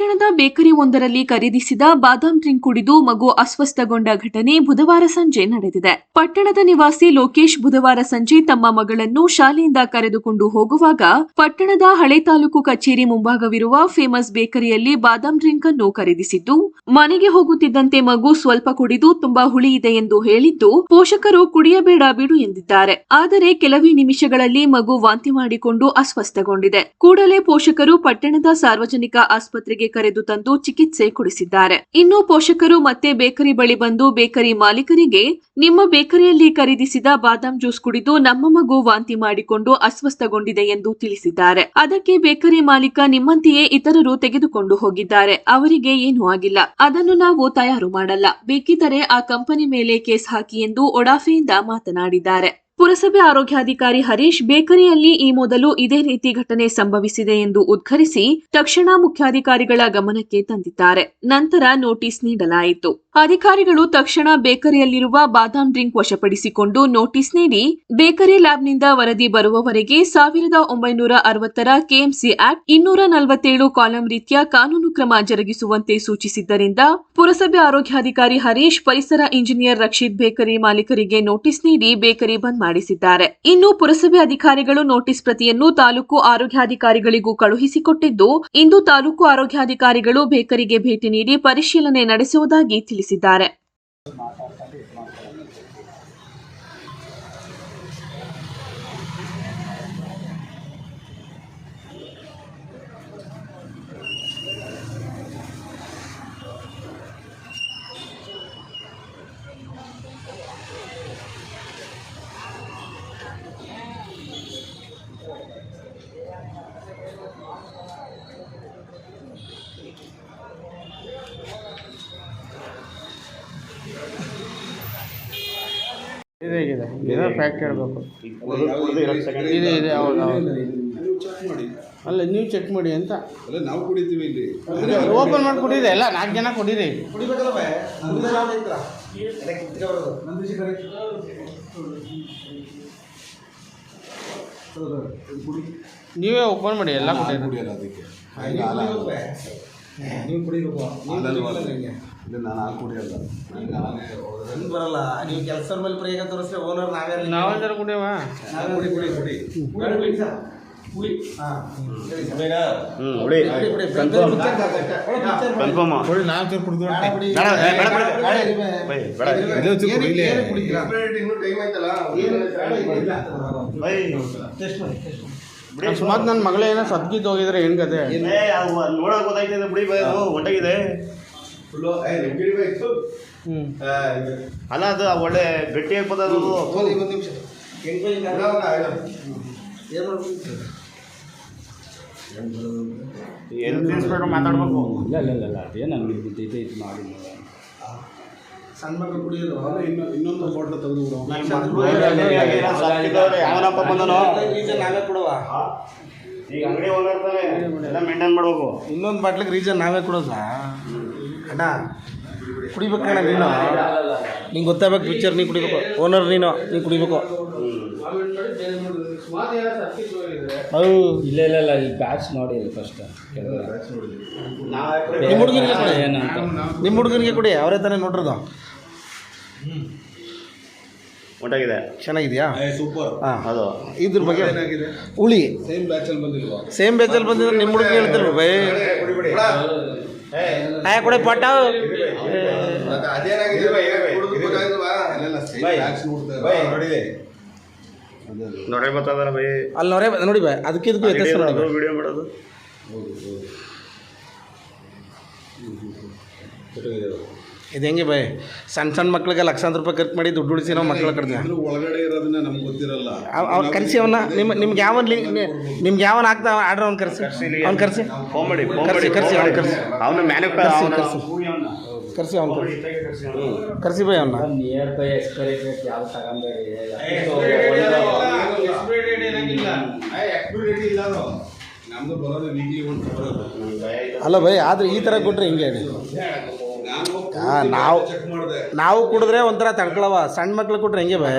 ಪಟ್ಟಣದ ಬೇಕರಿ ಒಂದರಲ್ಲಿ ಖರೀದಿಸಿದ ಬಾದಾಮ್ ಡ್ರಿಂಕ್ ಕುಡಿದು ಮಗು ಅಸ್ವಸ್ಥಗೊಂಡ ಘಟನೆ ಬುಧವಾರ ಸಂಜೆ ನಡೆದಿದೆ. ಪಟ್ಟಣದ ನಿವಾಸಿ ಲೋಕೇಶ್ ಬುಧವಾರ ಸಂಜೆ ತಮ್ಮ ಮಗಳನ್ನು ಶಾಲೆಯಿಂದ ಕರೆದುಕೊಂಡು ಹೋಗುವಾಗ ಪಟ್ಟಣದ ಹಳೆ ತಾಲೂಕು ಕಚೇರಿ ಮುಂಭಾಗವಿರುವ ಫೇಮಸ್ ಬೇಕರಿಯಲ್ಲಿ ಬಾದಾಮ್ ಡ್ರಿಂಕ್ ಅನ್ನು ಖರೀದಿಸಿದ್ದು, ಮನೆಗೆ ಹೋಗುತ್ತಿದ್ದಂತೆ ಮಗು ಸ್ವಲ್ಪ ಕುಡಿದು ತುಂಬಾ ಹುಳಿ ಇದೆ ಎಂದು ಹೇಳಿದ್ದು, ಪೋಷಕರು ಕುಡಿಯಬೇಡ ಬಿಡು ಎಂದಿದ್ದಾರೆ. ಆದರೆ ಕೆಲವೇ ನಿಮಿಷಗಳಲ್ಲಿ ಮಗು ವಾಂತಿ ಮಾಡಿಕೊಂಡು ಅಸ್ವಸ್ಥಗೊಂಡಿದೆ. ಕೂಡಲೇ ಪೋಷಕರು ಪಟ್ಟಣದ ಸಾರ್ವಜನಿಕ ಆಸ್ಪತ್ರೆಗೆ ಕರೆದು ತಂದು ಚಿಕಿತ್ಸೆ ಕೊಡಿಸಿದ್ದಾರೆ. ಇನ್ನು ಪೋಷಕರು ಮತ್ತೆ ಬೇಕರಿ ಬಳಿ ಬಂದು ಬೇಕರಿ ಮಾಲೀಕರಿಗೆ, ನಿಮ್ಮ ಬೇಕರಿಯಲ್ಲಿ ಖರೀದಿಸಿದ ಬಾದಾಮ್ ಜ್ಯೂಸ್ ಕುಡಿದು ನಮ್ಮ ಮಗು ವಾಂತಿ ಮಾಡಿಕೊಂಡು ಅಸ್ವಸ್ಥಗೊಂಡಿದೆ ಎಂದು ತಿಳಿಸಿದ್ದಾರೆ. ಅದಕ್ಕೆ ಬೇಕರಿ ಮಾಲೀಕ ನಿಮ್ಮಂತೆಯೇ ಇತರರು ತೆಗೆದುಕೊಂಡು ಹೋಗಿದ್ದಾರೆ. ಅವರಿಗೆ ಏನೂ ಆಗಿಲ್ಲ. ಅದನ್ನು ನಾವು ತಯಾರು ಮಾಡಲ್ಲ. ಬೇಕಿದ್ದರೆ ಆ ಕಂಪನಿ ಮೇಲೆ ಕೇಸ್ ಹಾಕಿ ಎಂದು ಒಡಾಫೆಯಿಂದ ಮಾತನಾಡಿದ್ದಾರೆ. ಪುರಸಭೆ ಆರೋಗ್ಯಾಧಿಕಾರಿ ಹರೀಶ್ ಬೇಕರಿಯಲ್ಲಿ ಈ ಮೊದಲು ಇದೇ ರೀತಿ ಘಟನೆ ಸಂಭವಿಸಿದೆ ಎಂದು ಉದ್ಘರಿಸಿ ತಕ್ಷಣ ಮುಖ್ಯಾಧಿಕಾರಿಗಳ ಗಮನಕ್ಕೆ ತಂದಿದ್ದಾರೆ. ನಂತರ ನೋಟಿಸ್ ನೀಡಲಾಯಿತು. ಅಧಿಕಾರಿಗಳು ತಕ್ಷಣ ಬೇಕರಿಯಲ್ಲಿರುವ ಬಾದಾಂ ಡ್ರಿಂಕ್ ವಶಪಡಿಸಿಕೊಂಡು ನೋಟಿಸ್ ನೀಡಿ ಬೇಕರಿ ಲ್ಯಾಬ್ನಿಂದ ವರದಿ ಬರುವವರೆಗೆ ಸಾವಿರದ ಒಂಬೈನೂರ ಅರವತ್ತರ ಕೆಎಂಸಿ ಆಕ್ಟ್ ಇನ್ನೂರ ನಲವತ್ತೇಳು ಕಾಲಂ ರೀತಿಯ ಕಾನೂನು ಕ್ರಮ ಜರುಗಿಸುವಂತೆ ಸೂಚಿಸಿದ್ದರಿಂದ ಪುರಸಭೆ ಆರೋಗ್ಯಾಧಿಕಾರಿ ಹರೀಶ್, ಪರಿಸರ ಇಂಜಿನಿಯರ್ ರಕ್ಷಿತ್ ಬೇಕರಿ ಮಾಲೀಕರಿಗೆ ನೋಟಿಸ್ ನೀಡಿ ಬೇಕರಿ ಬಂದ್ ಮಾಡಿಸಿದ್ದಾರೆ. ಇನ್ನು ಪುರಸಭೆ ಅಧಿಕಾರಿಗಳು ನೋಟಿಸ್ ಪ್ರತಿಯನ್ನು ತಾಲೂಕು ಆರೋಗ್ಯಾಧಿಕಾರಿಗಳಿಗೂ ಕಳುಹಿಸಿಕೊಟ್ಟಿದ್ದು, ಇಂದು ತಾಲೂಕು ಆರೋಗ್ಯಾಧಿಕಾರಿಗಳು ಬೇಕರಿಗೆ ಭೇಟಿ ನೀಡಿ ಪರಿಶೀಲನೆ ನಡೆಸುವುದಾಗಿ ತಿಳಿಸಿದ್ದಾರೆ. ಇದೆ ಇದೆ. ಇದೆ ಫ್ಯಾಕ್ಟ್ ಹೇಳ್ಬೇಕು. ಇದೆ ಇದೆ. ಹೌದು ಹೌದು. ಅಲ್ಲ ನೀವು ಚೆಕ್ ಮಾಡಿ. ಅಂತ. ಅಲ್ಲ ನಾವು ಕುಡಿತೀವಿ ಇಲ್ಲಿ. ಓಪನ್ ಮಾಡಿ ಕುಡಿದೆ ಎಲ್ಲ ನಾಲ್ಕು ಜನ ಕೊಡಿರಿ ನೀವೇ ಓಪನ್ ಮಾಡಿ ಎಲ್ಲ ನಾನು ಕೊಟ್ಟಿರಿ ಕುಡಿಯಲ್ಲ ಅದಕ್ಕೆ ಹಾಗೆ ಹಾಲು ಹಾಲು. ನೀವು ಕುಡಿಬೇಕು ಹಾಲಲ್ವಾ? ಇಲ್ಲ ನಾನು ಹಾಲು ಕುಡಿಯಲ್ಲ ನಂಗೆ ಹಾಲು ಹೆಂಗ್ ಬರಲ್ಲ ನೀವು ಕೆಲಸದ ಮೇಲೆ ಪ್ರಯೋಗ ತೋರಿಸ್ರೆ ಓನರ್ ನಾವೇ ಅಲ್ಲಿ- ನಾವೇ ಜನ ಕುಡಿಯವ ನಾವೇ ಕುಡಿ ಕುಡಿ ಕುಡಿ ಬೇಡ ಬಿಡಿ ಸರ್. ಹುಳಿ. ಹಾ. ಹೇಳಿ ಸರ್. ಹ್ಞೂ ಹುಳಿ ಬಿಡಿ, ಬಿಡಿ. ಕನ್ಫರ್ಮ್ ಪಿಕ್ಚರ್ ಹಾಕಕ್ಕೆ. ಒಳ್ಳೆ ಪಿಕ್ಚರ್ ಮಾಡಿ. ಕನ್ಫರ್ಮ್ ಕೊಡಿ ನಾಲ್ಕು ಜನ ಕುಡಿದು ಬೇಡ ಬಿಡಿ. ಬೇಡ, ಏ, ಬೇಡ, ಬೇಡ. ಬೇಡ, ಬೈ, ಬೇಡ. ಬೇಡ. ಇದು ಚೂರು ಏನು- ಕುಡಿಲೇ. ಏನು ಕುಡಿತೀರಾ? ಇನ್ನೂ ಟೈಮ್ ಆಯ್ತಲ್ಲ ಏನು ಬೇಡ, ಇಲ್ಲ. ಬೈ. ಟೆಸ್ಟ್ ಮಾಡಿ ಟೆಸ್ಟ್ ಅಕಸ್ಮಾತ್ ನನ್ನ ಮಗಳೇನೋ ಸದ್ಗಿದ್ದು ಹೋಗಿದ್ರೆ ಏನು ಕತೆ ಏನೇ ಅದು ನೋಡಕ್ ಗೊತ್ತಾಯ್ತದೆ ಬಿಡಿ ಬೈ ಅದು ಹೊಂಟಾಗಿದೆ. ಫುಲ್ಲು ಹ್ಞೂ ಅಲ್ಲ ಅದು ಒಳ್ಳೆ ಗಟ್ಟಿಯಾಗಿ ಬಂದದು ಅದು ಒಂದು ನಿಮಿಷ. ಏನ್ ಮಾಡ್ಬೇಕು? ಏನು ತಿಳಿಸ್ಬೇಡ್ರು ಮಾತಾಡ್ಬೇಕು. ಇಲ್ಲ ಇಲ್ಲ ಇಲ್ಲ ಇಲ್ಲ ಅದೇನು ನನಗೆ ಇದು ಇದು ಮಾಡಿ. ಸಣ್ಣ ಮಕ್ಕಳು ಕುಡಿಯೋದು ಇನ್ನು ಇನ್ನೊಂದು ಫೋಟೋ ತೆಗೆದು ಯಾವನಪ್ಪ ಬಂದನು. ಈಗ ಅಂಗಡಿ ಹೋಗಿರ್ತಾನೆ ಎಲ್ಲ ಮೇಂಟೈನ್ ಮಾಡ್ಬೇಕು. ಇನ್ನೊಂದು ಬಾಟ್ಲಿಗೆ ರೀಸನ್ ನಾವೇ ಕೊಡೋದ ಅಣ್ಣ ಕುಡಿಬೇಕಣ್ಣ ನೀನು. ನಿಂಗೆ ಗೊತ್ತಾಗಬೇಕು ಪಿಕ್ಚರ್ ನೀನು ಕುಡಿಬೇಕು ಓನರ್ ನೀನು ನೀನು ಕುಡಿಬೇಕು. ಹೌದು ಇಲ್ಲ ಇಲ್ಲ ಇಲ್ಲ ಈ ಬ್ಯಾಚ್ ನೋಡಿ ಫಸ್ಟ್ ನಿಮ್ಮ ಹುಡುಗನಿಗೆ ಕೊಡಿ. ಏನಂತ? ನಿಮ್ಮ ಹುಡುಗನಿಗೆ ಕೊಡಿ ಅವರೇ ತಾನೇ ನೋಡ್ರದು. ಹೊಂಟಾಗಿದೆ ಚೆನ್ನಾಗಿದೆಯಾ? ಸೂಪರ್ ಹಾಂ ಅದು. ಇದ್ರ ಬಗ್ಗೆ ಹುಳಿ. ಸೇಮ್ ಬ್ಯಾಚಲ್ಲಿ ಬಂದಿಲ್ವಾ? ಸೇಮ್ ಬ್ಯಾಚಲ್ಲಿ ಬಂದಿದ್ರೆ ನಿಮ್ಮ ಹುಡುಗ ಹೇಳ್ತಾರೆ ಬೈ? ಆಯ ಕೊಡಿ ಪಟ್ಟ ನೋಡೇ. ಬರ್ತದಲ್ಲ ಬೈ. ಅಲ್ಲಿ ನೋರೇ ನೋಡಿ ಬೈ ಅದಕ್ಕೆ ಇದಕ್ಕೂ ವ್ಯತ್ಯಾಸ ನೋಡಿ ಬೈ. ವಿಡಿಯೋ ಮಾಡೋದು ಇದು ಹೆಂಗೆ ಬೈ? ಸಣ್ಣ ಸಣ್ಣ ಮಕ್ಳಿಗೆ ಲಕ್ಷಾಂತರ ರೂಪಾಯಿ ಖರ್ಚು ಮಾಡಿ ದುಡ್ಡು ಉಳಿಸಿ ನಾವು ಮಕ್ಕಳ ಕಡ್ದೆ ಅದ್ರ ಒಳಗಡೆ ಇರೋದನ್ನ ನಮ್ಗೆ ಗೊತ್ತಿರಲ್ಲ. ಅವ್ನು ಕರೆಸಿ ಅವನ್ನ ನಿಮ್ಮ ನಿಮ್ಗೆ ಯಾವ ಲಿಂಕ್ ನಿಮ್ಗೆ ಯಾವನ್ ಆಗ್ತಾ ಆರ್ಡರ್ ಅವ್ನು ಕರೆಸಿ. ಅವ್ನು ಕರೆಸಿ. ಕರೆಸಿ ಕರ್ಸಿ, ಅವ್ನು ಕರ್ಸಿ. ಅವನು ಮ್ಯಾನು ಕರ್ಸಿ, ಅವನ ಕರ್ಸಿ. ಕರೆಸಿ ಅವ್ನು ಕರೆಸಿ. ಕರೆಸಿ ಬೈ ಅವನ್ನ ನಿಯರ್ ಬೈ ಎಕ್ಸ್ಪೈರಿ ಡೇಟ್ ಯಾವ್ದು ತಗೊಂಬೇಡಿ ನಮ್ದು ಬರೋದು ವೀಕ್ಲಿ ಒಂದು ಬರೋದು. ಅಲ್ಲ ಬೈ ಆದ್ರೆ ಈ ಥರ ಕೊಟ್ರೆ ಹಿಂಗೆ ಹೇಳಿ. ನಾವು ಚೆಕ್ ಮಾಡಿದೆ. ನಾವು ಕುಡಿದ್ರೆ ಒಂಥರ ತಡ್ಕೊಳವ ಸಣ್ಣ ಮಕ್ಳು ಕೊಟ್ರೆ ಹೆಂಗೆ ಬೈ?